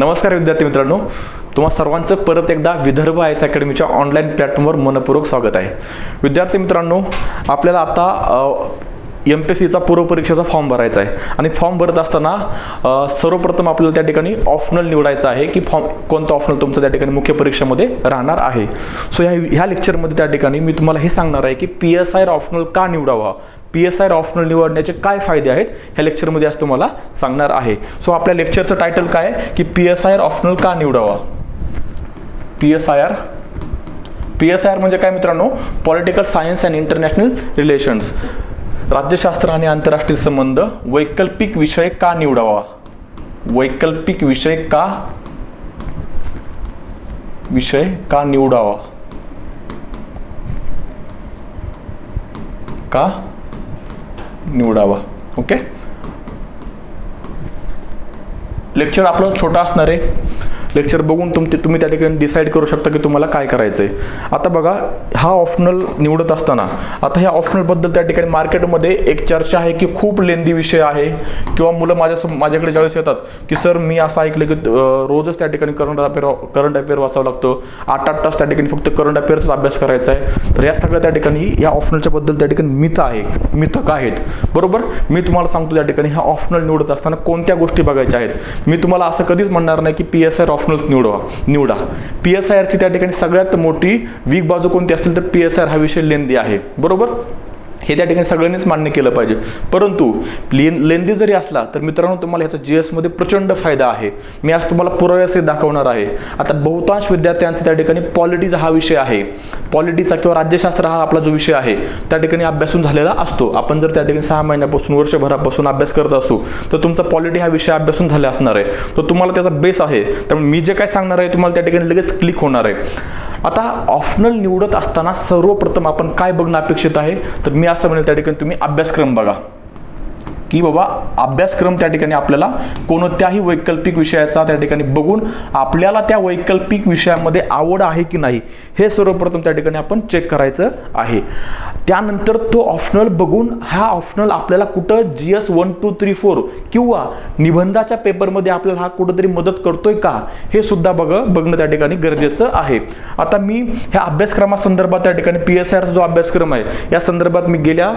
नमस्कार विद्यार्थी मित्रांनो. तुम्हा सर्वांचं परत एकदा विदर्भ आय एस अकॅडमीच्या ऑनलाईन प्लॅटफॉर्मवर मनपूर्वक स्वागत आहे. विद्यार्थी मित्रांनो आपल्याला आता एम पी एस सीचा पूर्वपरीक्षेचा फॉर्म भरायचा आहे. आणि फॉर्म भरत असताना सर्वप्रथम आपल्याला त्या ठिकाणी ऑप्शनल निवडायचं आहे की फॉर्म कोणतं ऑप्शनल तुमचं त्या ठिकाणी मुख्य परीक्षेमध्ये राहणार आहे. सो ह्या ह्या लेक्चरमध्ये त्या ठिकाणी मी तुम्हाला हे सांगणार आहे की पी एस आय ऑप्शनल का निवडावा? पी एस आय ऑप्शनल निवडण्याचे काय फायदे आहेत ह्या लेक्चरमध्ये आज तुम्हाला सांगणार आहे. सो आपल्या लेक्चरचं टायटल काय आहे? की पी एस आय ऑप्शनल का निवडावा? P S I R P S I R म्हणजे काय मित्रांनो? Political science and international relations राज्यशास्त्र आणि आंतरराष्ट्रीय संबंध वैकल्पिक विषय का निवडावा? वैकल्पिक विषय का? विषय का निवडावा? का? निवडावा. ओके लेक्चर आपलं छोटं असणार आहे. लेक्चर बघून तुम तुम्ही त्या ठिकाणी डिसाईड करू शकता की तुम्हाला काय करायचं आहे आता बघा हा ऑप्शनल निवडत असताना आता ह्या ऑप्शनलबद्दल त्या ठिकाणी मार्केटमध्ये एक चर्चा आहे की खूप लेंदी विषय आहे. किंवा मुलं माझ्या माझ्याकडे ज्यावेळेस येतात की सर मी असं ऐकलं की रोजच त्या ठिकाणी करंट अफेअर करंट अफेअर वाचावं लागतो. आठ आठ तास त्या ठिकाणी फक्त करंट अफेअरचा अभ्यास करायचा आहे तर या सगळ्या त्या ठिकाणी या ऑप्शनलच्या बद्दल त्या ठिकाणी मिथ आहे मिथक आहेत. बरोबर? मी तुम्हाला सांगतो त्या ठिकाणी हा ऑप्शनल निवडत असताना कोणत्या गोष्टी बघायच्या आहेत? मी तुम्हाला असं कधीच म्हणणार नाही की पी एस आर ऑप्शनल निवडवा. निवडा. पी एस आय आरची त्या ठिकाणी सगळ्यात मोठी वीक बाजू कोणती असेल तर पी एस आर हा विषय लेंदी आहे. बरोबर? हे त्या ठिकाणी सगळ्यांनीच मान्य केलं पाहिजे. परंतु लेन लेंदी जरी असला तर मित्रांनो तुम्हाला ह्याचा जी एसमध्ये प्रचंड फायदा आहे. मी आज तुम्हाला पुराव्यासहित दाखवणार आहे. आता बहुतांश विद्यार्थ्यांचा त्या ठिकाणी पॉलिटीचा हा विषय आहे. पॉलिटीचा किंवा राज्यशास्त्र हा आपला जो विषय आहे त्या ठिकाणी अभ्यासून झालेला असतो. आपण जर त्या ठिकाणी सहा महिन्यापासून वर्षभरापासून अभ्यास करत असू तर तुमचा पॉलिटी हा विषय अभ्यासून झाला असणार आहे. तर तुम्हाला त्याचा बेस आहे. त्यामुळे मी जे काय सांगणार आहे तुम्हाला त्या ठिकाणी लगेच क्लिक होणार आहे. आता ऑप्शनल निवडत असताना सर्वप्रथम आपण काय बघणं अपेक्षित आहे? तर मी असं म्हणेल त्या ठिकाणी तुम्ही अभ्यासक्रम बघा. की बाबा अभ्यासक्रम त्या ठिकाणी आपल्याला कोणत्याही वैकल्पिक विषयाचा त्या ठिकाणी बघून आपल्याला त्या वैकल्पिक विषयामध्ये आवड आहे की नाही हे सर्वप्रथम त्या ठिकाणी आपण चेक करायचं आहे. त्यानंतर तो ऑप्शनल बघून हा ऑप्शनल आपल्याला कुठं G S one two three four किंवा निबंधाच्या पेपरमध्ये आपल्याला हा कुठंतरी मदत करतोय का हे सुद्धा बघ बघणं त्या ठिकाणी गरजेचं आहे. आता मी ह्या अभ्यासक्रमासंदर्भात त्या ठिकाणी पी एस आयचा जो अभ्यासक्रम आहे या संदर्भात मी गेल्या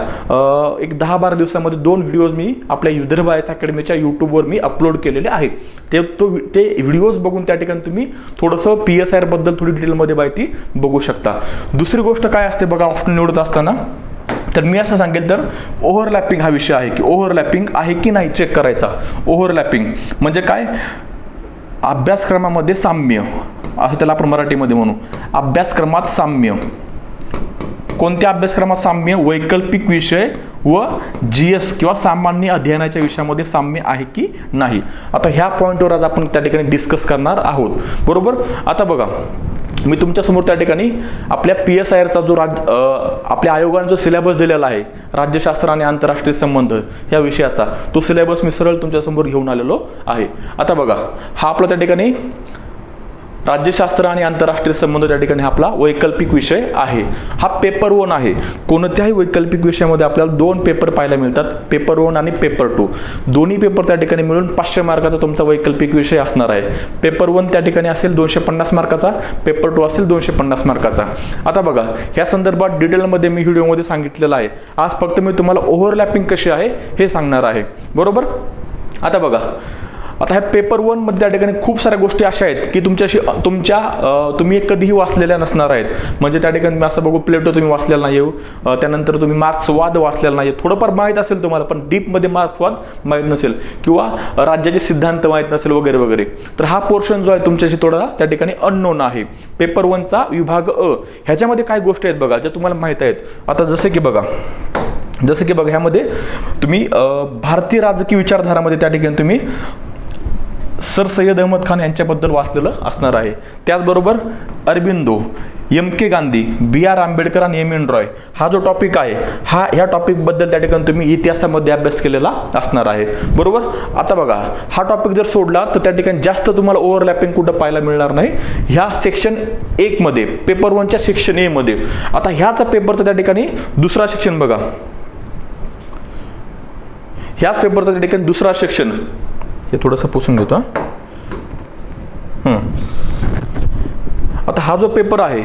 एक दहा बारा दिवसामध्ये दोन व्हिडिओज मी आपल्या युधर बायस अकॅडमीच्या यूट्यूबवर मी अपलोड केलेले आहेत. ते तो ते व्हिडिओज बघून त्या ठिकाणी तुम्ही थोडंसं पी एस आयबद्दल थोडी डिटेलमध्ये माहिती बघू शकता. दुसरी गोष्ट काय असते बघा ऑप्शन निवडत असताना तर मी असं सांगेल तर ओव्हरलॅपिंग हा विषय आहे की ओव्हरलॅपिंग आहे की नाही चेक करायचा. ओव्हरलॅपिंग म्हणजे काय? अभ्यासक्रमामध्ये साम्य. असं त्याला आपण मराठीमध्ये म्हणू. अभ्यासक्रमात साम्य. कोणत्या अभ्यासक्रमात साम्य वैकल्पिक विषय व जी एस किंवा सामान्य अध्ययनाच्या विषयामध्ये साम्य आहे की नाही? आता ह्या पॉईंटवर आज आपण त्या ठिकाणी डिस्कस करणार आहोत. बरोबर? आता बघा मी तुमच्यासमोर त्या ठिकाणी आपल्या पी एस आय आरचा जो राज आपल्या आयोगाने जो सिलेबस दिलेला आहे राज्यशास्त्र आणि आंतरराष्ट्रीय संबंध या विषयाचा तो सिलेबस मी सरळ तुमच्यासमोर घेऊन आलेलो आहे. आता बघा हा आपला त्या ठिकाणी राज्यशास्त्र आणि आंतरराष्ट्रीय संबंध त्या ठिकाणी आपला वैकल्पिक विषय आहे. हा पेपर वन आहे. कोणत्याही वैकल्पिक विषयामध्ये आपल्याला दोन पेपर पाहायला मिळतात. पेपर वन आणि पेपर टू दोन्ही पेपर त्या ठिकाणी मिळून पाचशे मार्काचा तुमचा वैकल्पिक विषय असणार आहे. पेपर वन त्या ठिकाणी असेल दोनशे पन्नास मार्काचा. पेपर टू असेल दोनशे पन्नास मार्काचा. आता बघा ह्या संदर्भात डिटेलमध्ये मी व्हिडिओमध्ये सांगितलेलं आहे. आज फक्त मी तुम्हाला ओव्हरलॅपिंग कशी आहे हे सांगणार आहे. बरोबर? आता बघा. आता ह्या पेपर वनमध्ये त्या ठिकाणी खूप साऱ्या गोष्टी अशा आहेत की तुमच्याशी तुमच्या तुम्ही कधीही वाचलेल्या नसणार आहेत. म्हणजे त्या ठिकाणी मी असं बघू प्लेटो तुम्ही वाचलेला नाही त्यानंतर तुम्ही मार्क्सवाद वाचलेला नाही थोडंफार माहीत असेल तुम्हाला पण डीपमध्ये मार्क्सवाद माहीत नसेल. किंवा राज्याचे सिद्धांत माहीत नसेल वगैरे वगैरे. तर हा पोर्शन जो आहे तुमच्याशी थोडा त्या ठिकाणी अननोन आहे. पेपर वनचा विभाग अ. ह्याच्यामध्ये काय गोष्टी आहेत बघा ज्या तुम्हाला माहीत आहेत. आता जसे की बघा जसं की बघा ह्यामध्ये तुम्ही भारतीय राजकीय विचारधारामध्ये त्या ठिकाणी तुम्ही सर सय्यद अहमद खान यांच्याबद्दल वाचलेलं असणार आहे. त्याचबरोबर Aurobindo M K Gandhi B R Ambedkar आणि एम एन रॉय हा जो टॉपिक आहे हा ह्या टॉपिकबद्दल त्या ठिकाणी तुम्ही इतिहासामध्ये अभ्यास केलेला असणार आहे. बरोबर? आता बघा हा टॉपिक जर सोडला तर त्या ठिकाणी जास्त तुम्हाला ओव्हरलॅपिंग कुठं पाहायला मिळणार नाही. ह्या सेक्शन एकमध्ये पेपर वनच्या सेक्शन एमध्ये आता ह्याच पेपरचं त्या ठिकाणी दुसरा सेक्शन बघा. ह्याच पेपरचा त्या ठिकाणी दुसरा सेक्शन हे थोडंसं पुसून घेतो आता हा जो पेपर आहे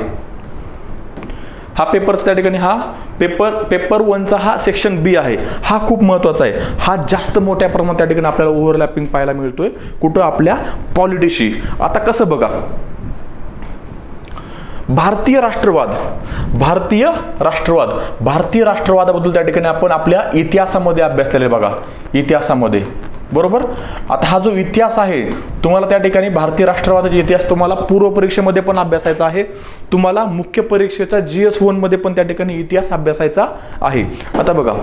हा पेपरचा त्या ठिकाणी हा पेपर पेपर वनचा हा सेक्शन बी आहे. हा खूप महत्त्वाचा आहे. हा जास्त मोठ्या प्रमाणात त्या ठिकाणी आपल्याला ओव्हरलॅपिंग पाहायला मिळतोय. कुठं आपल्या पॉलिटिशी आता कसं बघा? भारतीय राष्ट्रवाद भारतीय राष्ट्रवाद भारतीय राष्ट्रवादाबद्दल त्या ठिकाणी आपण आपल्या इतिहासामध्ये अभ्यासलेले बघा. इतिहासामध्ये. बरोबर? आता हा जो इतिहास आहे तुम्हाला त्या ठिकाणी भारतीय राष्ट्रवादाचा इतिहास तुम्हाला पूर्व परीक्षेमध्ये पण अभ्यासायचा आहे. तुम्हाला मुख्य परीक्षेचा जी एसमध्ये पण त्या ठिकाणी इतिहास अभ्यासायचा आहे. आता बघा.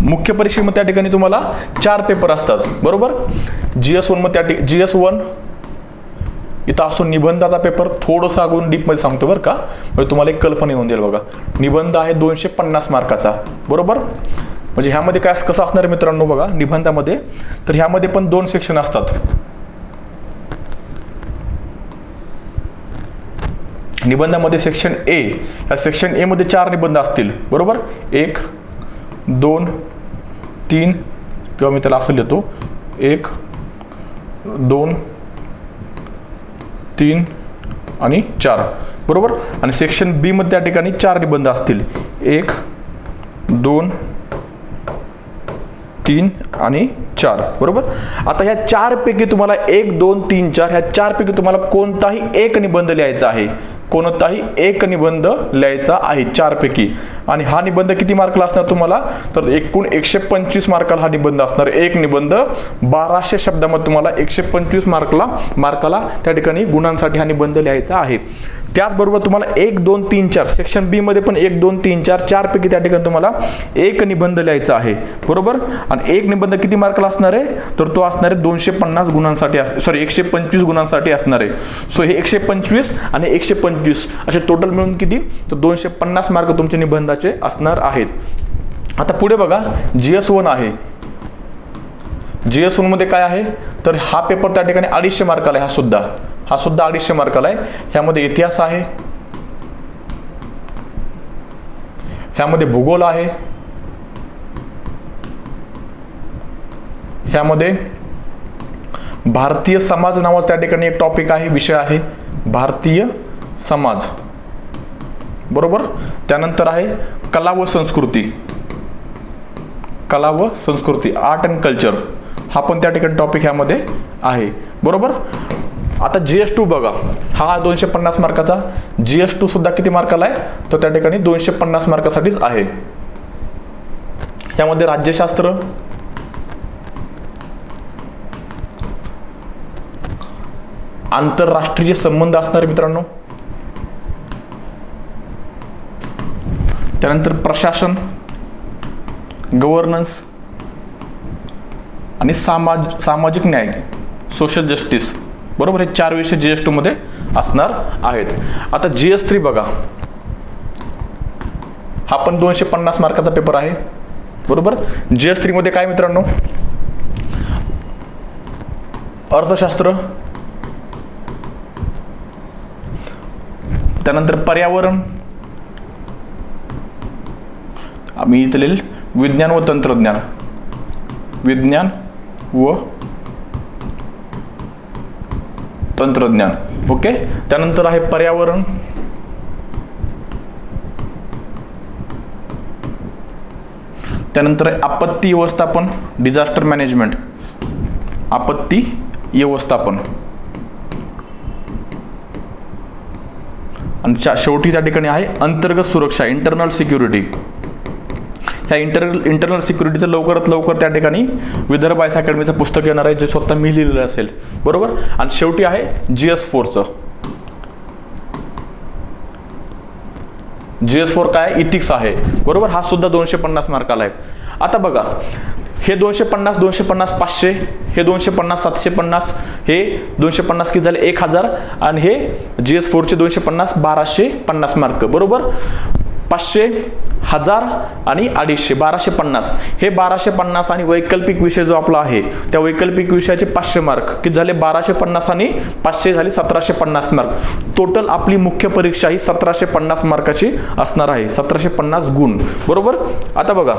मुख्य परीक्षेमध्ये त्या ठिकाणी तुम्हाला चार पेपर असतात बरोबर? जी एसमध्ये त्या जी एस वन इथं असतो निबंधाचा पेपर थोडंसं अगोदर डीपमध्ये सांगतो बरं का. म्हणजे तुम्हाला एक कल्पना येऊन जाईल बघा. निबंध आहे दोनशे पन्नास मार्काचा बरोबर? म्हणजे ह्यामध्ये काय कसं असणार आहे मित्रांनो बघा निबंधामध्ये? तर ह्यामध्ये पण दोन सेक्शन असतात. निबंधामध्ये सेक्शन ए या सेक्शन ए मध्ये चार निबंध असतील बरोबर? एक दोन तीन किंवा मी त्याला असं लिहितो. एक दोन तीन आणि चार बरोबर? आणि सेक्शन बी मध्ये त्या ठिकाणी चार निबंध असतील. एक दोन तीन आणि चार बरोबर? आता ह्या चारपैकी तुम्हाला एक दोन तीन चार ह्या चारपैकी तुम्हाला कोणताही एक निबंध लिहायचा आहे? कोणताही एक निबंध लिहायचा आहे चारपैकी. आणि हा निबंध किती मार्कला असणार तुम्हाला? तर एकूण एकशे पंचवीस मार्काला हा निबंध असणार. एक निबंध बाराशे शब्दामध्ये तुम्हाला एकशे पंचवीस मार्कला मार्काला त्या ठिकाणी गुणांसाठी हा निबंध लिहायचा आहे. त्याचबरोबर तुम्हाला एक दोन तीन चार सेक्शन बी मध्ये पण एक दोन तीन चार चार पैकी त्या ठिकाणी तुम्हाला एक निबंध लिहायचा आहे. बरोबर? आणि एक निबंध किती मार्कला असणार आहे? तर तो असणार आहे दोनशे पन्नास गुणांसाठी सॉरी एकशे पंचवीस गुणांसाठी असणार आहे. सो हे एकशे पंचवीस आणि एकशे पंचवीस. असे टोटल मिळून किती? तर दोनशे पन्नास मार्क तुमचे निबंधाचे असणार आहेत. आता पुढे बघा जी एस वन आहे. जी एसमध्ये काय आहे? तर हा पेपर त्या ठिकाणी अडीचशे मार्काला आहे हा सुद्धा. हा सुद्धा अडीचशे मार्काला आहे. ह्यामध्ये इतिहास आहे. ह्यामध्ये भूगोल आहे. ह्यामध्ये भारतीय समाज नावाचा त्या ठिकाणी एक टॉपिक आहे विषय आहे. भारतीय समाज. बरोबर? त्यानंतर आहे कला व संस्कृती. कला व संस्कृती आर्ट अँड कल्चर हा पण त्या ठिकाणी टॉपिक ह्यामध्ये आहे. बरोबर? आता जी एस टू बघा. हा दोनशे पन्नास मार्काचा जी एस टू सुद्धा किती मार्काला आहे तर त्या ठिकाणी दोनशे पन्नास मार्कासाठीच आहे. यामध्ये राज्यशास्त्र. आंतरराष्ट्रीय संबंध असणारे मित्रांनो. त्यानंतर प्रशासन. गव्हर्नन्स आणि सामाज सामाजिक न्याय. सोशल जस्टिस बरोबर हे चार विषय जी एसमध्ये असणार आहेत. आता जी एस थ्री बघा. हा पण दोनशे पन्नास मार्काचा पेपर आहे. बरोबर? जी एस थ्रीमध्ये काय मित्रांनो? अर्थशास्त्र. त्यानंतर पर्यावरण. आम्ही इथले विज्ञान व तंत्रज्ञान. विज्ञान व तंत्रज्ञान. ओके? त्यानंतर आहे पर्यावरण. त्यानंतर आहे आपत्ती व्यवस्थापन डिझास्टर मॅनेजमेंट आपत्ती व्यवस्थापन. आणि शेवटी त्या ठिकाणी आहे अंतर्गत सुरक्षा इंटरनल सिक्युरिटी ह्या इंटर इंटरनल सिक्युरिटीचं लवकरात लवकर त्या ठिकाणी विदर्भ आयस अकॅडमीचं पुस्तक येणार आहे जे स्वतः मी लिहिलेलं असेल. बरोबर? आणि शेवटी आहे जी एस फोरचं जी एस फोर काय? इथिक्स आहे. बरोबर? हा सुद्धा दोनशे पन्नास मार्काला आहे. आता बघा हे दोनशे पन्नास दोनशे पन्नास पाचशे हे दोनशे पन्नास सातशे पन्नास हे दोनशे पन्नास किती झाले? एक हजार. आणि हे जी एस फोरचे दोनशे पन्नास बाराशे पन्नास मार्क. बरोबर? पाचशे हजार आणि अडीचशे बाराशे पन्नास. हे बाराशे पन्नास आणि वैकल्पिक विषय जो आपला आहे त्या वैकल्पिक विषयाचे पाचशे मार्क की झाले? बाराशे पन्नास आणि पाचशे झाले सतराशे पन्नास मार्क टोटल आपली मुख्य परीक्षा ही सतराशे पन्नास मार्काची असणार आहे. सतराशे पन्नास गुण. बरोबर? आता बघा.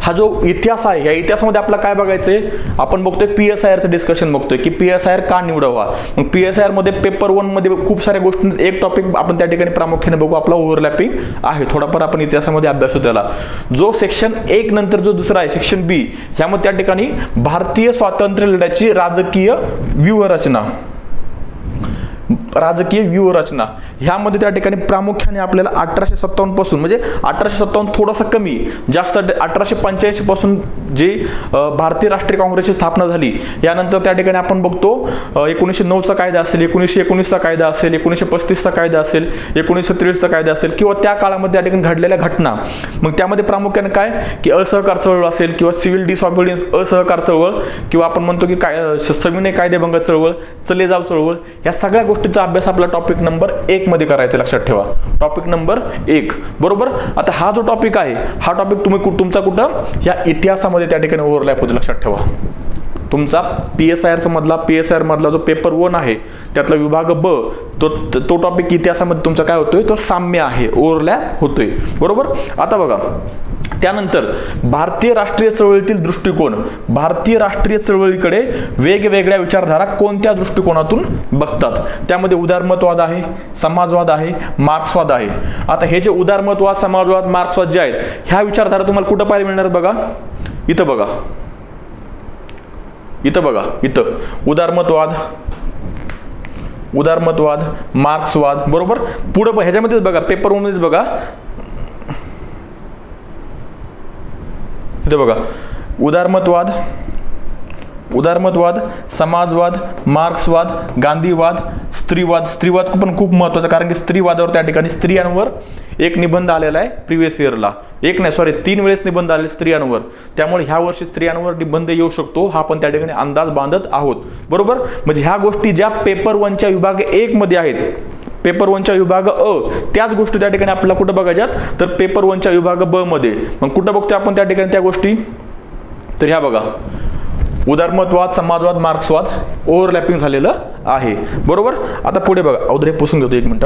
हा जो इतिहास आहे या इतिहासामध्ये आपला काय बघायचं आहे आपण बघतोय पी एस आय आरचं डिस्कशन बघतोय की पी एस आय आर का निवडावा? मग पी एस आय आरमध्ये पेपरमध्ये खूप साऱ्या गोष्टी एक टॉपिक आपण त्या ठिकाणी प्रामुख्याने बघू आपला ओव्हरलॅपिंग आहे. थोडाफार आपण इतिहासामध्ये अभ्यासू त्याला जो सेक्शन एक नंतर जो दुसरा आहे सेक्शन बी ह्यामध्ये त्या ठिकाणी भारतीय स्वातंत्र्य लढ्याची राजकीय व्यूहरचना. राजकीय व्यूहरचना. ह्यामध्ये त्या ठिकाणी प्रामुख्याने आपल्याला अठराशे सत्तावन्नपासून म्हणजे अठराशे सत्तावन्न थोडासा कमी जास्त अठराशे पंच्याऐंशी पासून जे भारतीय राष्ट्रीय काँग्रेसची स्थापना झाली यानंतर त्या ठिकाणी आपण बघतो एकोणीसशे नऊचा कायदा असेल एकोणीसशे एकोणीसचा कायदा असेल एकोणीसशे पस्तीसचा कायदा असेल एकोणीसशे त्रेवीसचा कायदा असेल किंवा त्या काळामध्ये त्या ठिकाणी घडलेल्या घटना. मग त्यामध्ये प्रामुख्याने काय? की असहकार चळवळ असेल किंवा सिव्हिल डिसऑबिडियन्स असहकार चळवळ किंवा आपण म्हणतो की काय सविनय कायदेभंग चळवळ चले जाव चळवळ या सगळ्या गोष्टीचा अभ्यास आपला टॉपिक नंबर एक मध्ये करायचा लक्षात ठेवा. टॉपिक नंबर एक. बरोबर? आता हा जो टॉपिक आहे हा टॉपिक तुम्ही तुमचा कुठं? या इतिहासामध्ये त्या ठिकाणी ओव्हरलॅप होतो लक्षात ठेवा. तुमचा पी एस आय आरचा मधला पी एस आय आर मधला जो पेपर वन आहे त्यातला विभाग ब तो तो टॉपिक इतिहासामध्ये तुमचा काय होतोय? तो साम्य आहे ओव्हरलॅप होतोय. बरोबर? आता बघा. त्यानंतर भारतीय राष्ट्रीय चळवळीतील दृष्टिकोन भारतीय राष्ट्रीय चळवळीकडे वेगवेगळ्या विचारधारा कोणत्या दृष्टिकोनातून बघतात? त्यामध्ये उदारमतवाद आहे समाजवाद आहे मार्क्सवाद आहे. आता हे जे उदारमतवाद समाजवाद मार्क्सवाद जे आहेत ह्या विचारधारा तुम्हाला कुठं पाहायला मिळणार बघा? इथं बघा. इथं बघा इथं. उदारमतवाद उदारमतवाद मार्क्सवाद बरोबर? पुढं ह्याच्यामध्येच बघा पेपरमध्येच बघा. इथे बघा. उदारमतवाद उदारमतवाद समाजवाद मार्क्सवाद गांधीवाद स्त्रीवाद. स्त्रीवाद पण खूप महत्त्वाचा कारण की स्त्रीवादावर त्या ठिकाणी स्त्रियांवर एक निबंध आलेला आहे प्रिव्हियस इयरला एक नाही सॉरी तीन वेळेस निबंध आले स्त्रियांवर. त्यामुळे ह्या वर्षी स्त्रियांवर निबंध येऊ शकतो हा आपण त्या ठिकाणी अंदाज बांधत आहोत. बरोबर? म्हणजे ह्या गोष्टी ज्या पेपर वनच्या विभाग एक मध्ये आहेत पेपर वनच्या विभाग अ त्याच गोष्टी त्या ठिकाणी आपल्याला कुठं बघायच्यात? तर पेपर वनच्या विभाग ब मध्ये. मग कुठं बघतोय आपण त्या ठिकाणी त्या गोष्टी? तर ह्या बघा. उदारमतवाद समाजवाद मार्क्सवाद ओव्हरलॅपिंग झालेलं आहे. बरोबर? आता पुढे बघा. अवधरे पुसून घेतो एक मिनिट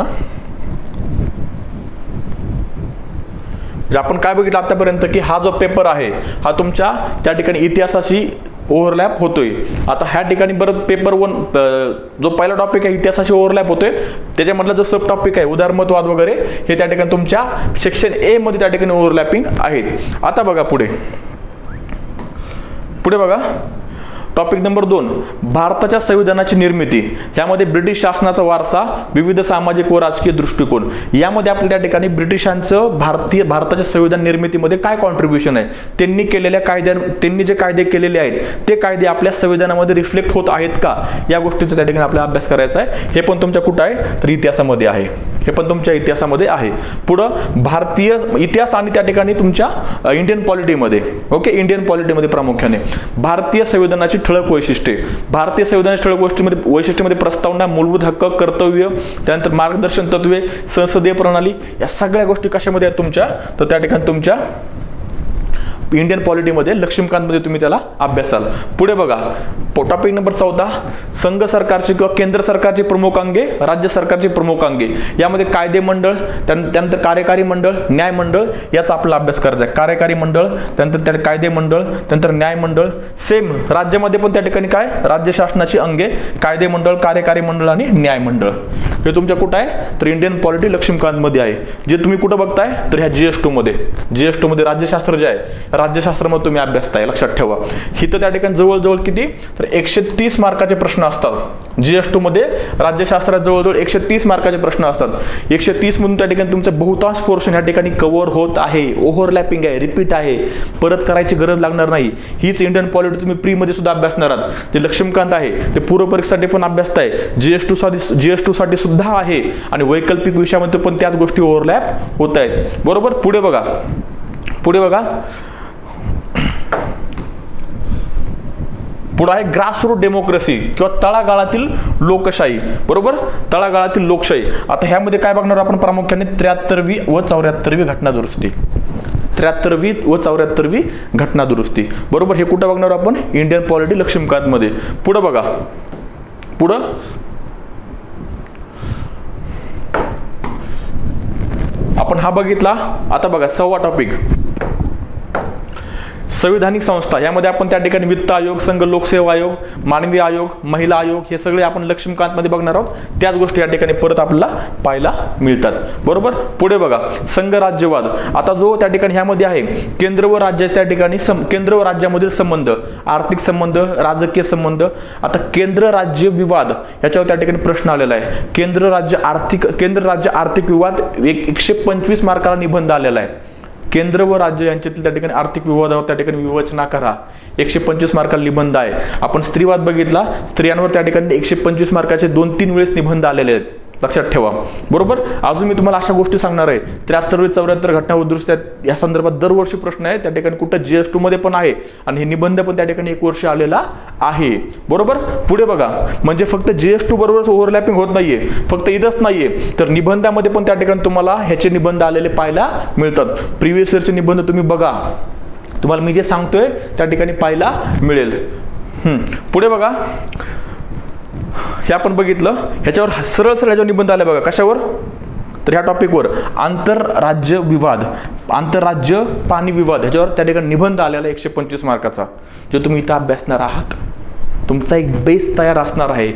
जे आपण काय बघितलं आतापर्यंत की हा जो पेपर आहे हा तुमच्या त्या ठिकाणी इतिहासाशी ओव्हरलॅप होतोय. आता ह्या ठिकाणी बरं पेपर वन जो पहिला टॉपिक आहे इतिहासाशी ओव्हरलॅप होतोय. त्याच्यामधला जो सब टॉपिक आहे उदारमतवाद वगैरे हे त्या ठिकाणी तुमच्या सेक्शन ए मध्ये त्या ठिकाणी ओव्हरलॅपिंग आहेत. आता बघा पुढे. पुढे बघा. टॉपिक नंबर दोन भारताच्या संविधानाची निर्मिती. यामध्ये ब्रिटिश शासनाचा वारसा विविध सामाजिक व राजकीय दृष्टिकोन. यामध्ये आपल्या त्या ठिकाणी ब्रिटिशांचं भारतीय भारताच्या संविधान निर्मितीमध्ये काय कॉन्ट्रीब्युशन आहे? त्यांनी केलेल्या कायद्या त्यांनी जे कायदे केलेले आहेत ते कायदे आपल्या संविधानामध्ये रिफ्लेक्ट होत आहेत का? या गोष्टीचा त्या ठिकाणी आपल्याला अभ्यास करायचा आहे. हे पण तुमच्या कुठं आहे? तर इतिहासामध्ये आहे. हे पण तुमच्या इतिहासामध्ये आहे. पुढं भारतीय इतिहास आणि त्या ठिकाणी तुमच्या इंडियन पॉलिटीमध्ये ओके इंडियन पॉलिटीमध्ये प्रामुख्याने. भारतीय संविधानाची ठळक वैशिष्ट्ये. भारतीय संविधानाची ठळक गोष्टीमध्ये वैशिष्ट्यमध्ये प्रस्तावना मूलभूत हक्क कर्तव्य त्यानंतर मार्गदर्शन तत्वे संसदीय प्रणाली या सगळ्या गोष्टी कशामध्ये आहेत तुमच्या? तर त्या ठिकाणी तुमच्या इंडियन पॉलिटीमध्ये लक्ष्मीकांतमध्ये तुम्ही त्याला अभ्यासाल. पुढे बघा. टॉपिक नंबर चौदा. संघ सरकारची किंवा केंद्र सरकारची प्रमुख अंगे राज्य सरकारची प्रमुख अंगे. यामध्ये कायदे मंडळ त्यानंतर कार्यकारी मंडळ न्याय मंडळ याचा आपला अभ्यास करायचा आहे. कार्यकारी मंडळ त्यानंतर त्या कायदे मंडळ त्यानंतर न्याय मंडळ. सेम राज्यामध्ये पण त्या ठिकाणी काय? राज्य शासनाची अंगे कायदे मंडळ कार्यकारी मंडळ आणि न्याय मंडळ. हे तुमच्या कुठं आहे? तर इंडियन पॉलिटी लक्ष्मीकांतमध्ये आहे. जे तुम्ही कुठं बघताय? तर ह्या जी एस टूमध्ये जी एसमध्ये राज्यशास्त्र जे आहे राज्यशास्त्रामध्ये तुम्ही अभ्यासताय लक्षात ठेवा. हिथं त्या ठिकाणी जवळजवळ किती? तर एकशे तीस मार्काचे प्रश्न असतात. जी एसमध्ये राज्यशास्त्रात जवळजवळ एकशे तीस मार्काचे प्रश्न असतात. एकशे तीस मधून त्या ठिकाणी तुमचं बहुतांश पोर्शन या ठिकाणी कव्हर होत आहे. ओव्हरलॅपिंग आहे रिपीट आहे. परत करायची गरज लागणार नाही. हीच इंडियन पॉलिटी तुम्ही प्रीमध्ये सुद्धा अभ्यासणार आहात. जे लक्ष्मीकांत आहे ते पूर्व परीक्षेसाठी पण अभ्यासताय. जी एस टू साठी जी एस टू साठी सुद्धा आहे. आणि वैकल्पिक विषयामध्ये पण त्याच गोष्टी ओव्हरलॅप होत आहेत. बरोबर? पुढे बघा. पुढे बघा. पुढं आहे ग्रासरूट डेमोक्रेसी किंवा तळागाळातील लोकशाही. बरोबर? तळागाळातील लोकशाही. आता ह्यामध्ये काय बघणार आपण प्रामुख्याने? त्र्याहत्तरवी व चौऱ्याहत्तरवी घटना दुरुस्ती त्र्याहत्तरवी व चौऱ्याहत्तरवी घटना दुरुस्ती बरोबर? हे कुठं बघणार आपण? इंडियन पॉलिटी लक्ष्मीकांतमध्ये. पुढं बघा. पुढं. आपण हा बघितला. आता बघा सव्वा टॉपिक संविधानिक संस्था यामध्ये आपण त्या ठिकाणी वित्त आयोग संघ लोकसेवा आयोग मानवी आयोग महिला आयोग हे सगळे आपण लक्ष्मीकांतमध्ये बघणार आहोत. त्याच गोष्टी या ठिकाणी परत आपल्याला पाहायला मिळतात. बरोबर? पुढे बघा. संघ राज्यवाद. आता जो त्या ठिकाणी ह्यामध्ये आहे केंद्र व राज्य त्या ठिकाणी केंद्र व राज्यामधील संबंध आर्थिक संबंध राजकीय संबंध. आता केंद्र राज्य विवाद याच्यावर त्या ठिकाणी प्रश्न आलेला आहे. केंद्र राज्य आर्थिक केंद्र राज्य आर्थिक विवाद एक एकशे पंचवीस मार्काला निबंध आलेला आहे. केंद्र व राज्य यांच्यातील त्या ठिकाणी आर्थिक विवादावर त्या ठिकाणी विवेचना करा. एकशे पंचवीस मार्काला निबंध आहे. आपण स्त्रीवाद बघितला स्त्रियांवर त्या ठिकाणी एकशे पंचवीस मार्काचे दोन तीन वेळेस निबंध आलेले आहेत. लक्षात ठेवा. बरोबर? अजून मी तुम्हाला अशा गोष्टी सांगणार आहे. त्र्याहत्तर चौऱ्याहत्तर घटना उद्दृष्ट या संदर्भात दरवर्षी प्रश्न आहे. त्या ठिकाणी कुठं जी एसमध्ये पण आहे आणि हे निबंध पण त्या ठिकाणी एक वर्ष आलेला आहे. बरोबर? पुढे बघा. म्हणजे फक्त जी एस टू बरोबरच ओव्हरलॅपिंग होत नाहीये. फक्त इथंच नाहीये. तर निबंधामध्ये पण त्या ठिकाणी तुम्हाला ह्याचे निबंध आलेले पाहायला मिळतात. प्रिव्हियस इयरचे निबंध तुम्ही बघा. तुम्हाला मी जे सांगतोय त्या ठिकाणी पाहायला मिळेल. हम्म. पुढे बघा. हे आपण बघितलं. ह्याच्यावर सरळ सरळ ह्याच्यावर निबंध आले बघा. कशावर? तर ह्या टॉपिकवर आंतरराज्य विवाद. आंतरराज्य पाणी विवाद ह्याच्यावर त्या ठिकाणी निबंध आलेला एकशे पंचवीस मार्काचा जो तुम्ही इथं अभ्यासणार आहात. तुमचा एक बेस तयार असणार आहे.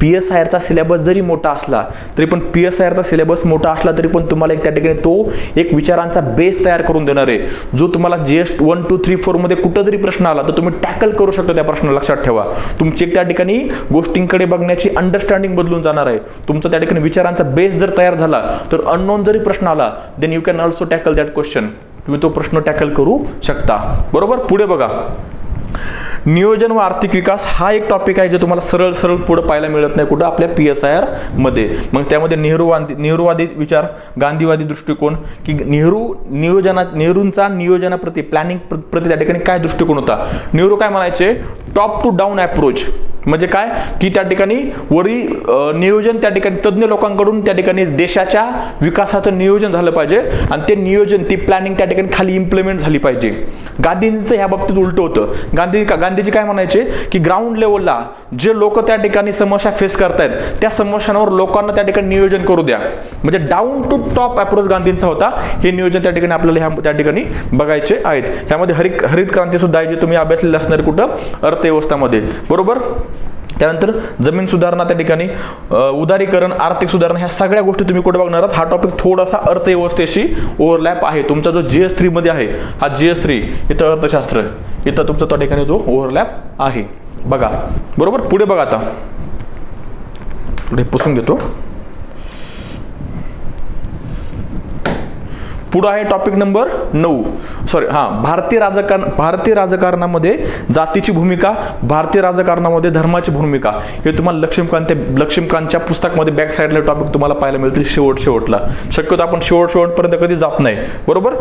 पी एस आय आरचा सिलेबस जरी मोठा असला तरी पण पी एस आय आरचा सिलेबस मोठा असला तरी पण तुम्हाला एक त्या ठिकाणी तो एक विचारांचा बेस तयार करून देणार आहे. जो तुम्हाला G S one two three फोरमध्ये कुठं जरी प्रश्न आला तर तुम्ही टॅकल करू शकता त्या प्रश्न लक्षात ठेवा. तुमची त्या ठिकाणी गोष्टींकडे बघण्याची अंडरस्टँडिंग बदलून जाणार आहे. तुमचा त्या ठिकाणी विचारांचा बेस जर तयार झाला तर अननोन जरी प्रश्न आला then you can also tackle that question तुम्ही तो प्रश्न टॅकल करू शकता. बरोबर? पुढे बघा. नियोजन व आर्थिक विकास हा एक टॉपिक आहे जो तुम्हाला सरळ सरळ पुढं पाहायला मिळत नाही कुठं आपल्या पी एस आय आरमध्ये. मग त्यामध्ये नेहरूवादी नेहरूवादी विचार गांधीवादी दृष्टिकोन की नेहरू नियोजना नेहरूंचा नियोजनाप्रती प्लॅनिंग प्रति त्या ठिकाणी काय दृष्टिकोन होता? नेहरू काय म्हणायचे? टॉप टू डाऊन अप्रोच म्हणजे काय? की त्या ठिकाणी वरी नियोजन त्या ठिकाणी तज्ज्ञ लोकांकडून त्या ठिकाणी देशाच्या विकासाचं नियोजन झालं पाहिजे आणि ते नियोजन ती प्लॅनिंग त्या ठिकाणी खाली इम्प्लिमेंट झाली पाहिजे. गांधींचं ह्या बाबतीत उलटं होतं. गांधी गांधीजी काय म्हणायचे की ग्राउंड लेवलला जे लोक त्या ठिकाणी समस्या फेस करतायत त्या समस्यांवर लोकांना त्या ठिकाणी नियोजन करू द्या. म्हणजे डाऊन टू टॉप अप्रोच गांधींचा होता. हे नियोजन त्या ठिकाणी आपल्याला ह्या त्या ठिकाणी बघायचे आहेत. त्यामध्ये हरित हरित क्रांती सुद्धा आहे जे तुम्ही अभ्यासलेले असणार कुठं? अर्थव्यवस्थामध्ये. बरोबर? त्यानंतर जमीन सुधारणा त्या ठिकाणी उदारीकरण आर्थिक सुधारणा ह्या सगळ्या गोष्टी तुम्ही कुठे बघणार आहात? हा टॉपिक थोडासा अर्थव्यवस्थेशी ओव्हरलॅप आहे. तुमचा जो जी एस थ्रीमध्ये आहे हा जी एस थ्री इथं अर्थशास्त्र इथं तुमचा त्या ठिकाणी जो ओव्हरलॅप आहे. बघा. बरोबर? पुढे बघा आता. पुढे पुसून घेतो. पुढं आहे टॉपिक नंबर नऊ. सॉरी हां भारतीय राजकारण भारतीय राजकारणामध्ये जातीची भूमिका भारतीय राजकारणामध्ये धर्माची भूमिका. हे तुम्हाला लक्ष्मीकांत लक्ष्मीकांतच्या पुस्तकामध्ये बॅक साईडला टॉपिक तुम्हाला पाहायला मिळतील शेवट शेवटला शक्यतो आपण शेवट शेवटपर्यंत कधी जात नाही. बरोबर?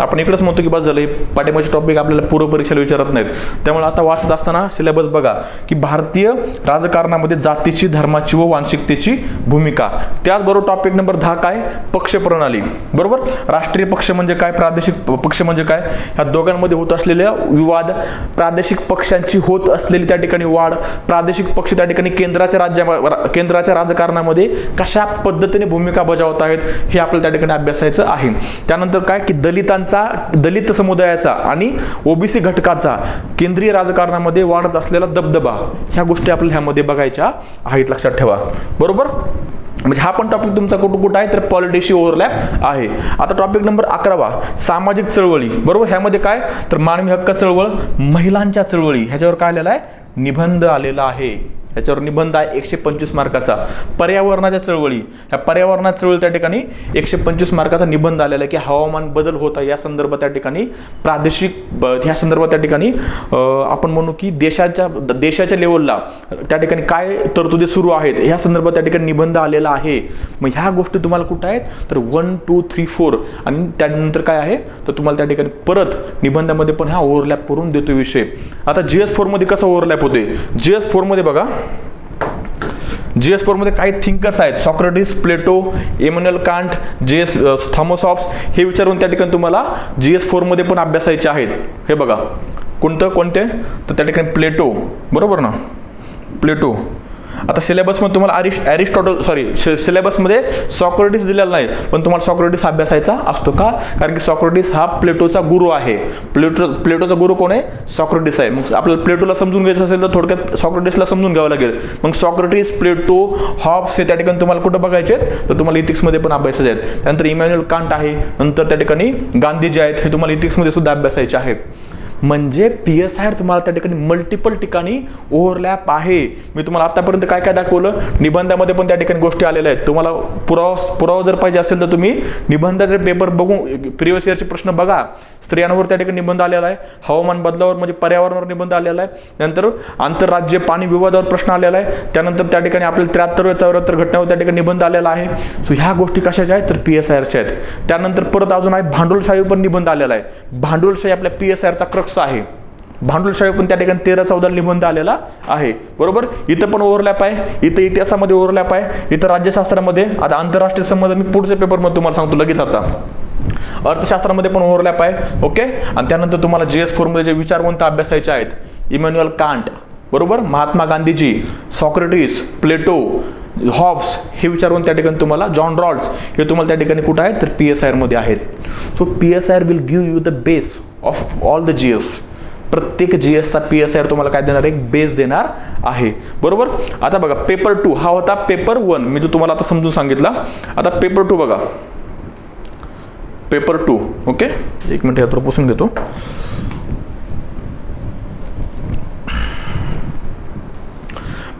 आपण इकडेच म्हणतो की बस झालं पाठिंबाचे टॉपिक आपल्याला पूर्व परीक्षेला विचारत नाहीत. त्यामुळे आता वाचत असताना सिलेबस बघा की भारतीय राजकारणामध्ये जातीची धर्माची व वांशिकतेची भूमिका. त्याचबरोबर टॉपिक नंबर दहा काय? पक्ष प्रणाली. बरोबर? राष्ट्रीय पक्ष म्हणजे काय? प्रादेशिक पक्ष म्हणजे काय? ह्या दोघांमध्ये होत असलेल्या विवाद प्रादेशिक पक्षांची होत असलेली त्या ठिकाणी वाढ प्रादेशिक पक्ष त्या ठिकाणी केंद्राच्या राज्या केंद्राच्या राजकारणामध्ये कशा पद्धतीने भूमिका बजावत आहेत हे आपल्याला त्या ठिकाणी अभ्यासायचं आहे. त्यानंतर काय? की दलितांचा दलित समुदायाचा आणि ओबीसी घटकाचा केंद्रीय राजकारणामध्ये वाढत असलेला दबदबा ह्या गोष्टी आपल्याला ह्यामध्ये बघायच्या आहेत. लक्षात ठेवा. बरोबर? म्हणजे हा पण टॉपिक तुमचा कुठं कुठं आहे तर पॉलिटिक्सशी ओव्हरलॅप आहे. आता टॉपिक नंबर अकरावा सामाजिक चळवळी. बरोबर? ह्यामध्ये काय? तर मानवी हक्क चळवळ महिलांच्या चळवळी. ह्याच्यावर काय आलेला आहे? निबंध आलेला आहे. याच्यावर निबंध आहे एकशे पंचवीस मार्काचा. पर्यावरणाच्या चळवळी. ह्या पर्यावरणाच्या चळवळी त्या ठिकाणी एकशे पंचवीस मार्काचा निबंध आलेला आहे की हवामान बदल होत आहे या संदर्भात त्या ठिकाणी प्रादेशिक ब- ह्या संदर्भात त्या ठिकाणी आपण म्हणू की देशाच्या देशाच्या लेवलला त्या ठिकाणी काय तरतुदी सुरू आहेत ह्या संदर्भात त्या ठिकाणी निबंध आलेला आहे. मग ह्या गोष्टी तुम्हाला कुठं आहेत? तर वन टू थ्री फोर आणि त्यानंतर काय आहे? तर तुम्हाला त्या ठिकाणी परत निबंधामध्ये पण हा ओव्हरलॅप करून देतो विषय. आता जी एस फोरमध्ये कसं ओव्हरलॅप होते जी एस फोरमध्ये बघा जी एस फोरमध्ये काही थिंकर्स आहेत. Socrates Plato Immanuel Kant J S थॉमसॉफ्स हे विचारून त्या ठिकाणी तुम्हाला जी एस फोरमध्ये पण अभ्यासायचे आहेत. हे बघा. कोणतं कोणते? तर त्या ठिकाणी प्लेटो बरोबर ना? प्लेटो आता सिलेबसमध्ये तुम्हाला अरिश ॲरिस्टॉटल सॉरी सिलेबसमध्ये सॉक्रेटिस दिलेला नाही पण तुम्हाला सॉक्रेटिस अभ्यासायचा असतो का? कारण की सॉक्रेटिस हा प्लेटोचा गुरु आहे. प्लेटो प्लेटोचा गुरु कोण आहे? सॉक्रेटिस आहे. मग आपल्याला प्लेटोला समजून घ्यायचं असेल तर थोडक्यात सॉक्रेटिसला समजून घ्यावं लागेल. मग सॉक्रेटिस प्लेटो हॉब्स हे त्या ठिकाणी तुम्हाला कुठं बघायचे आहेत? तर तुम्हाला इथिक्समध्ये पण अभ्यासाचे आहेत. त्यानंतर इमॅन्युअल कांट आहे. नंतर त्या ठिकाणी गांधीजी आहेत. हे तुम्हाला इथिक्समध्ये सुद्धा अभ्यासायचे आहेत. म्हणजे पी एस आय तुम्हाला त्या ठिकाणी मल्टिपल ठिकाणी ओव्हरलॅप आहे. मी तुम्हाला आतापर्यंत काय काय दाखवलं? निबंधामध्ये पण त्या ठिकाणी गोष्टी आलेल्या आहेत. तुम्हाला पुरावा पुरावा जर पाहिजे असेल तर तुम्ही निबंधाचे पेपर बघून प्रिव्हियस इयरचे प्रश्न बघा. स्त्रियांवर त्या ठिकाणी निबंध आलेला आहे. हवामान बदलावर म्हणजे पर्यावरणावर निबंध आलेला आहे. नंतर आंतरराज्य पाणी विवादावर प्रश्न आलेला आहे. त्यानंतर त्या ठिकाणी आपल्याला त्र्याहत्तर चौऱ्याहत्तर घटनावर त्या ठिकाणी निबंध आलेला आहे. सो ह्या गोष्टी कशाच्या आहेत? तर पी एस आयच्या आहेत. त्यानंतर परत अजून आहे भांडवलशाहीवर पण निबंध आलेला आहे. भांडवलशाही आपल्या पी एस आयचा पक्ष आहे. भांडुलशाही पण त्या ठिकाणी तेरा चौदा निबंध आलेला आहे. बरोबर? इथं पण ओव्हरलॅप आहे. इथं इतिहासामध्ये ओव्हरलॅप आहे. इथं राज्यशास्त्रामध्ये आता आंतरराष्ट्रीय संबंध मी पुढच्या पेपरमध्ये तुम्हाला सांगतो लगेच आता. अर्थशास्त्रामध्ये पण ओव्हरलॅप आहे. ओके आणि त्यानंतर तुम्हाला जी एस फोरमध्ये जे विचारवंत अभ्यासायचे आहेत. Immanuel Kant. बरोबर? Mahatma Gandhiji Socrates Plato Hobbes हे विचारून त्या ठिकाणी तुम्हाला. जॉन रॉल्ड्स हे तुम्हाला त्या ठिकाणी कुठं आहेत? तर पी एस आयमध्ये आहेत. So P S I will give you the base of all the G S प्रत्येक जी एसचा पी एस आय तुम्हाला काय देणार? एक बेस देणार आहे. बरोबर? आता बघा पेपर टू हा होता पेपर वन मी जो तुम्हाला आता समजून सांगितला. आता पेपर टू बघा. पेपर टू ओके एक मिनिट यात्रा पुसून घेतो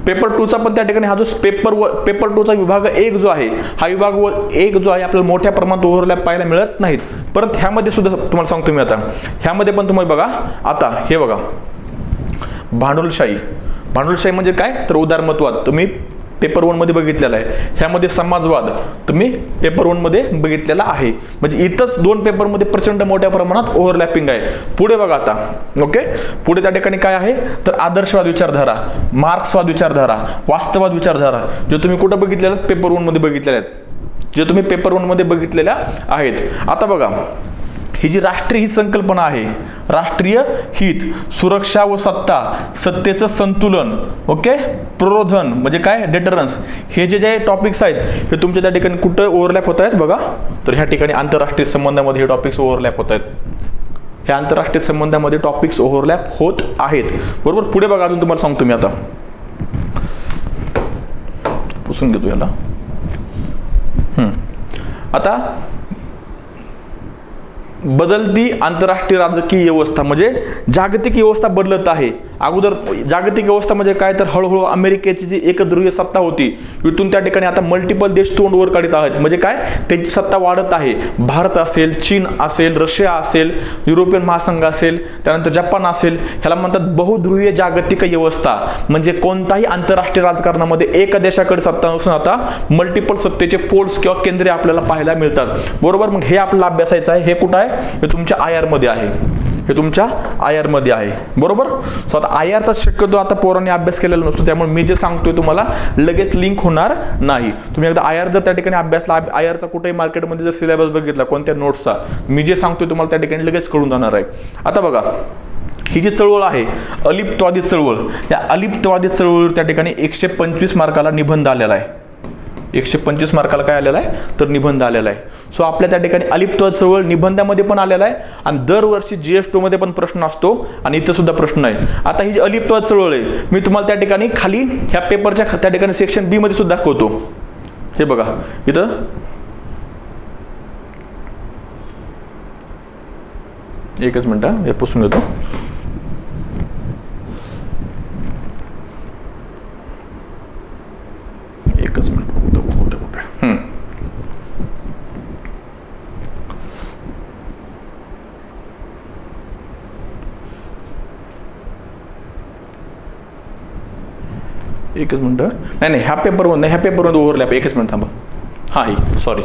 पेपर टूचा पण त्या ठिकाणी हा जो पेपर व पेपर टूचा विभाग एक जो आहे हा विभाग व एक जो आहे आपल्याला मोठ्या प्रमाणात ओव्हरलॅप पाहायला मिळत नाहीत. परत ह्यामध्ये सुद्धा तुम्हाला सांगतो मी आता. ह्यामध्ये पण तुम्ही बघा. आता हे बघा. भांडवलशाही. भांडवलशाही म्हणजे काय? तर उदारमत्वाद. तुम्ही पेपर वनमध्ये बघितलेला आहे. ह्यामध्ये समाजवाद. तुम्ही पेपर वनमध्ये बघितलेला आहे. म्हणजे इथंच दोन पेपरमध्ये प्रचंड मोठ्या प्रमाणात ओव्हरलॅपिंग आहे. पुढे बघा आता. ओके पुढे त्या ठिकाणी काय आहे? तर आदर्शवाद विचारधारा मार्क्सवाद विचारधारा वास्तववाद विचारधारा जे तुम्ही कुठं बघितलेला आहेत? पेपर वनमध्ये बघितलेल्या आहेत. जे तुम्ही पेपर वनमध्ये बघितलेल्या आहेत. आता बघा. ही जी राष्ट्रीय हित संकल्पना आहे राष्ट्रीय हित सुरक्षा व सत्ता सत्तेचं संतुलन ओके? प्ररोधन म्हणजे काय? डेटरन्स हे जे जे टॉपिक्स आहेत हे तुमच्या त्या ठिकाणी कुठं ओव्हरलॅप होत आहेत बघा? तर ह्या ठिकाणी आंतरराष्ट्रीय संबंधामध्ये हे टॉपिक्स ओव्हरलॅप होत आहेत. हे आंतरराष्ट्रीय संबंधामध्ये टॉपिक्स ओव्हरलॅप होत आहेत. बरोबर? पुढे बघा अजून तुम्हाला सांगतो मी आता. पुसून घेतो याला. आता बदलती आंतरराष्ट्रीय राजकीय व्यवस्था म्हणजे जागतिक व्यवस्था बदलत आहे. अगोदर जागतिक व्यवस्था म्हणजे काय? तर हळूहळू अमेरिकेची जी एकध्रुवीय सत्ता होती इथून त्या ठिकाणी आता मल्टिपल देश तोंड वर काढत आहेत. म्हणजे काय? त्यांची सत्ता वाढत आहे. भारत असेल चीन असेल रशिया असेल युरोपियन महासंघ असेल त्यानंतर जपान असेल ह्याला म्हणतात बहुध्रुवीय जागतिक व्यवस्था म्हणजे कोणताही आंतरराष्ट्रीय राजकारणामध्ये एका देशाकडे सत्ता नसून आता मल्टिपल सत्तेचे पोल्स किंवा केंद्रे आपल्याला पाहायला मिळतात. बरोबर? मग हे आपल्याला अभ्यासायचं आहे. हे कुठं आहे? हे तुमच्या आय आरमध्ये आहे. हे तुमच्या आय आरमध्ये आहे. बरोबर? सो आता आय आरचा शक्यतो आता पोरांनी अभ्यास केलेला नसतो त्यामुळे मी जे सांगतोय तुम्हाला लगेच लिंक होणार नाही. तुम्ही एकदा आय आर जर त्या ठिकाणी अभ्यासला आय आरचा कुठेही मार्केटमध्ये जर सिलेबस बघितला कोणत्या नोट्सचा मी जे सांगतोय तुम्हाला त्या ठिकाणी लगेच कळून जाणार आहे. आता बघा ही जी चळवळ आहे अलिप्तवादी चळवळ या अलिप्तवादी चळवळीवर त्या ठिकाणी एकशे पंचवीस मार्काला निबंध आलेला आहे. एकशे पंचवीस मार्काला काय आलेला आहे? तर निबंध आलेला आहे. सो आपल्या त्या ठिकाणी अलिप्तवाद चळवळ निबंधामध्ये पण आलेला आहे आणि दरवर्षी जी एस टीमध्ये पण प्रश्न असतो आणि इथं सुद्धा प्रश्न आहे. आता ही जी अलिप्तवाद चळवळ आहे मी तुम्हाला त्या ठिकाणी खाली ह्या पेपरच्या त्या ठिकाणी सेक्शन बी मध्ये सुद्धा दाखवतो. हे बघा इथं. एकच मिनटं हे पुसून घेतो एकच मिनिट बघतो कुठे कुठे हम्म. एकच मिनटं. नाही नाही ह्या पेपरमध्ये नाही ह्या पेपरमध्ये ओव्हरलॅप एकच मिनिट थांबा. हां ही सॉरी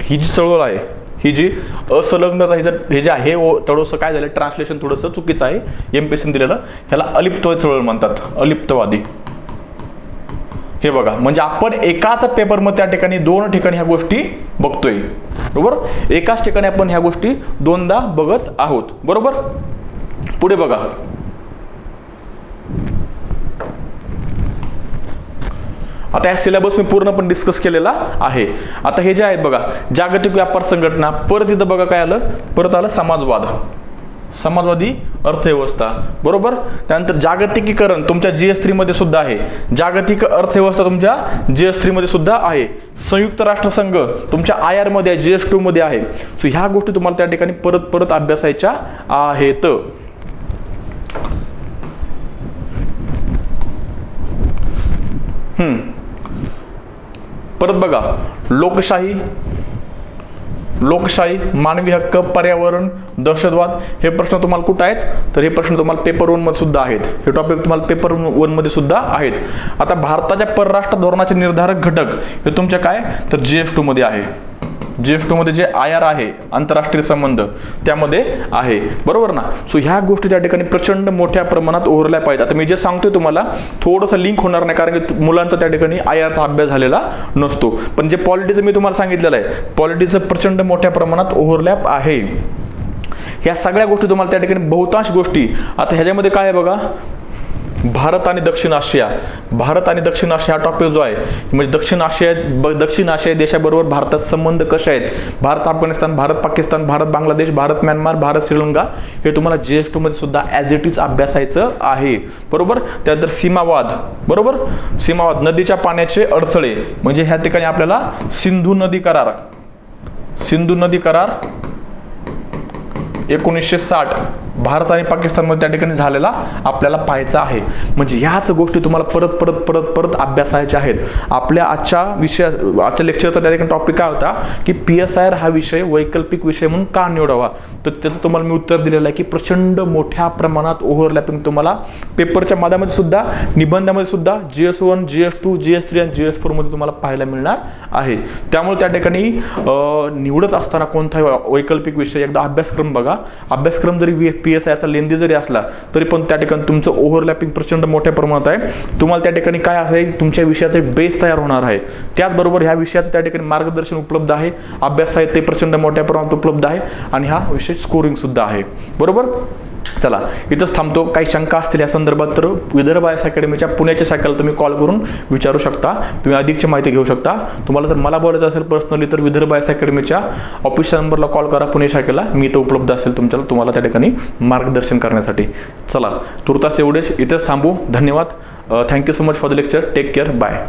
ही जी चळवळ आहे ही जी असंलग्नता ही जर हे जे आहे ओ थोडंसं काय झालं? ट्रान्सलेशन थोडंसं चुकीचं आहे. एम पी दिलेलं. ह्याला अलिप्त चळवळ म्हणतात. अलिप्तवादी. हे बघा म्हणजे आपण एकाच पेपरमध्ये त्या ठिकाणी दोन ठिकाणी ह्या गोष्टी बघतोय. बरोबर? एकाच ठिकाणी आपण ह्या गोष्टी दोनदा बघत आहोत. बरोबर? पुढे बघा. आता या सिलेबस मी पूर्णपणे डिस्कस केलेला आहे. आता हे जे आहेत बघा जागतिक व्यापार संघटना परत इथं बघा काय आलं? परत आलं समाजवाद. समाजवादी अर्थव्यवस्था. बरोबर? त्यानंतर जागतिकीकरण तुमच्या जी एस थ्रीमध्ये सुद्धा आहे. जागतिक अर्थव्यवस्था तुमच्या जी एस थ्रीमध्ये सुद्धा आहे. संयुक्त राष्ट्रसंघ तुमच्या आय आरमध्ये आहे जी एस टूमध्ये आहे. सो ह्या गोष्टी तुम्हाला त्या ठिकाणी परत परत अभ्यासायच्या आहेत. हम्म. परत बघा लोकशाही लोकशाही मानवी हक्क पर्यावरण दहशतवाद हे प्रश्न तुम्हाला कुठं आहेत? तर हे प्रश्न तुम्हाला पेपर वनमध्ये सुद्धा आहेत. हे टॉपिक तुम्हाला पेपर वनमध्ये सुद्धा आहेत. आता भारताच्या परराष्ट्र धोरणाचे निर्धारक घटक हे तुमच्या काय? तर जी एसमध्ये आहे. जी एस टूमध्ये जे आय आर आहे आंतरराष्ट्रीय संबंध त्यामध्ये आहे. बरोबर ना? सो ह्या गोष्टी त्या ठिकाणी प्रचंड मोठ्या प्रमाणात ओव्हरलॅप पाहिजे आता मी जे सांगतोय तुम्हाला थोडंसं लिंक होणार नाही कारण की मुलांचा त्या ठिकाणी आय आरचा अभ्यास झालेला नसतो. पण जे पॉलिटीचं मी तुम्हाला सांगितलेलं आहे पॉलिटीचं प्रचंड मोठ्या प्रमाणात ओव्हरलॅप आहे. ह्या सगळ्या गोष्टी तुम्हाला त्या ठिकाणी बहुतांश गोष्टी आता ह्याच्यामध्ये काय आहे बघा? भारत आणि दक्षिण आशिया. भारत आणि दक्षिण आशिया हा टॉपिक जो आहे म्हणजे दक्षिण आशिया ब- दक्षिण आशिया देशाबरोबर भारतात संबंध कसे आहेत? भारत अफगाणिस्तान भारत पाकिस्तान भारत बांगलादेश भारत म्यानमार भारत श्रीलंका हे तुम्हाला जी एसमध्ये सुद्धा ॲज इट इज अभ्यासायचं आहे. बरोबर? त्यानंतर सीमावाद. बरोबर? सीमावाद. नदीच्या पाण्याचे अडथळे. म्हणजे ह्या ठिकाणी आपल्याला सिंधू नदी करार. सिंधू नदी करार एकोणीसशे साठ भारत आणि पाकिस्तानमध्ये त्या ठिकाणी झालेला आपल्याला पाहायचा आहे. म्हणजे ह्याच गोष्टी तुम्हाला परत परत परत परत अभ्यासायच्या आहेत. आपल्या आजच्या विषया आजच्या लेक्चरचा त्या ठिकाणी टॉपिक काय होता? की पी एस आय आर हा विषय वैकल्पिक विषय म्हणून का निवडावा? तर त्याचं तुम्हाला मी उत्तर दिलेलं आहे की प्रचंड मोठ्या प्रमाणात ओव्हरलॅपिंग तुम्हाला पेपरच्या माध्यमामध्ये सुद्धा निबंधामध्ये सुद्धा G S one G S two G S three आणि जी एस फोरमध्ये तुम्हाला पाहायला मिळणार आहे. त्यामुळे त्या ठिकाणी निवडत असताना कोणताही वैकल्पिक विषय एकदा अभ्यासक्रम बघा. अभ्यासक्रम जरी पी एस आयचा लेंदी जरी असला तरी पण त्या ठिकाणी तुमचं ओव्हरलॅपिंग प्रचंड मोठ्या प्रमाणात आहे. तुम्हाला त्या ठिकाणी काय आहे? तुमच्या विषयाचे बेस तयार होणार आहे. त्याचबरोबर ह्या विषयाचं त्या ठिकाणी मार्गदर्शन उपलब्ध आहे. अभ्यास साहित्य प्रचंड मोठ्या प्रमाणात उपलब्ध आहे. आणि हा विषय स्कोरिंग सुद्धा आहे. बरोबर? चला इथंच थांबतो. काही शंका असतील या संदर्भात तर विदर्भ आयस अकॅडमीच्या पुण्याच्या शाखेला तुम्ही कॉल करून विचारू शकता. तुम्ही अधिकची माहिती घेऊ शकता. तुम्हाला जर मला बोलायचं असेल पर्सनली तर विदर्भ आयस अकॅडमीच्या ऑफिसच्या नंबरला कॉल करा पुणे शाखेला. मी इथं उपलब्ध असेल तुमच्याला तुम्हाला त्या ठिकाणी मार्गदर्शन करण्यासाठी. चला तुर्तास एवढेच. इथंच थांबू. धन्यवाद. Thank you so much for the lecture take care bye